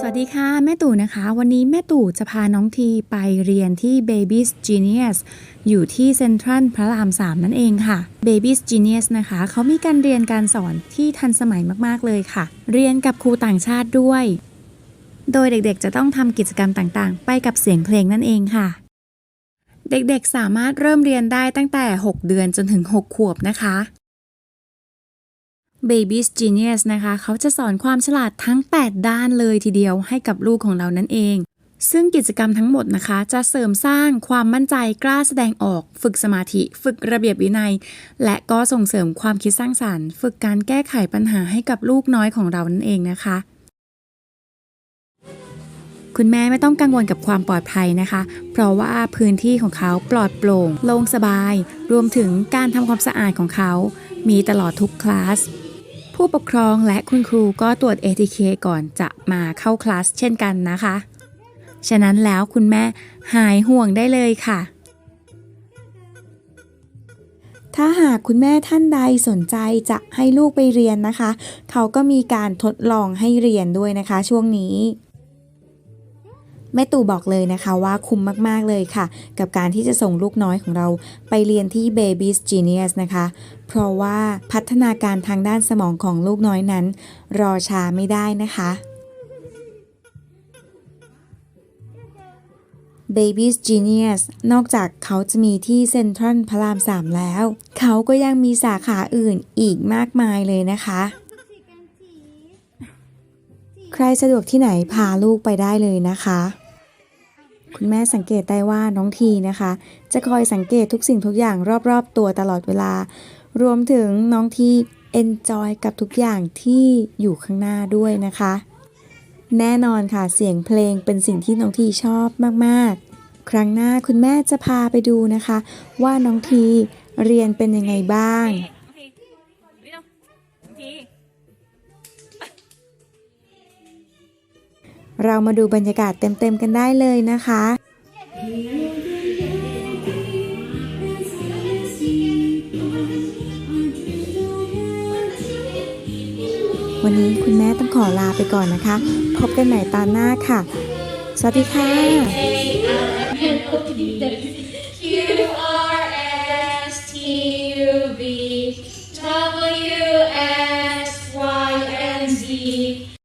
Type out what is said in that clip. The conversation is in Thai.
สวัสดีค่ะ แม่ตู่นะคะ วันนี้แม่ตู่จะพาน้องทีไปเรียนที่ Baby's Genius อยู่ที่เซ็นทรัลพระราม 3 นั่นเองค่ะ Baby's Genius นะคะ เขามีการเรียนการสอนที่ทันสมัยมากๆเลยค่ะ เรียนกับครูต่างชาติด้วย โดยเด็กๆจะต้องทำกิจกรรมต่างๆ ไปกับเสียงเพลงนั่นเองค่ะ เด็กๆสามารถเริ่มเรียนได้ตั้งแต่ 6 เดือนจนถึง 6 ขวบนะคะ Baby's Genius นะคะ เขาจะสอนความฉลาดทั้ง 8 ด้านเลยทีเดียวให้กับลูกของเรานั่นเอง ซึ่งกิจกรรมทั้งหมดนะคะ จะเสริมสร้างความมั่นใจกล้าแสดงออก ฝึกสมาธิ ฝึกระเบียบวินัย และก็ส่งเสริมความคิดสร้างสรรค์ ฝึกการแก้ไขปัญหาให้กับลูกน้อยของเรานั่นเองนะคะ คุณแม่ไม่ต้องกังวลกับความปลอดภัยนะคะ เพราะว่าพื้นที่ของเขาปลอดโปร่งโล่งสบาย รวมถึงการทำความสะอาดของเขา มีตลอดทุกคลาส ผู้ปกครองและคุณครูก็ตรวจ ATK ก่อนจะมาเข้าคลาสเช่นกันนะคะ ฉะนั้นแล้วคุณแม่หายห่วงได้เลยค่ะถ้าหากคุณแม่ท่านใดสนใจจะให้ลูกไปเรียนนะคะ เขาก็มีการทดลองให้เรียนด้วยนะคะช่วงนี้ แม่ตู่บอกเลยนะคะว่าคุ้มมาก ๆ เลยค่ะ กับการที่จะส่งลูกน้อยของเราไปเรียนที่ Baby's Genius นะคะ เพราะว่าพัฒนาการทางด้านสมองของลูกน้อยนั้น รอช้าไม่ได้นะคะ Baby's Genius นอกจากเขาจะมีที่เซ็นทรัลพระราม 3 แล้ว เขาก็ยังมีสาขาอื่นอีกมากมายเลยนะคะ ใครสะดวกที่ไหนพาลูกไปได้เลยนะคะ คุณแม่สังเกตได้ว่าน้องทีนะคะ จะคอยสังเกตทุกสิ่งทุกอย่างรอบๆตัวตลอดเวลา รวมถึงน้องทีเอนจอยกับทุกอย่างที่อยู่ข้างหน้าด้วยนะคะ แน่นอนค่ะเสียงเพลงเป็นสิ่งที่น้องทีชอบมากๆ ครั้งหน้าคุณแม่จะพาไปดูนะคะ ว่าน้องทีเรียนเป็นยังไงบ้าง เรามาดูบรรยากาศเต็มๆกันได้เลยนะคะวันนี้คุณแม่ต้องขอลาไปก่อนนะคะ พบกันใหม่ตอนหน้าค่ะ สวัสดีค่ะ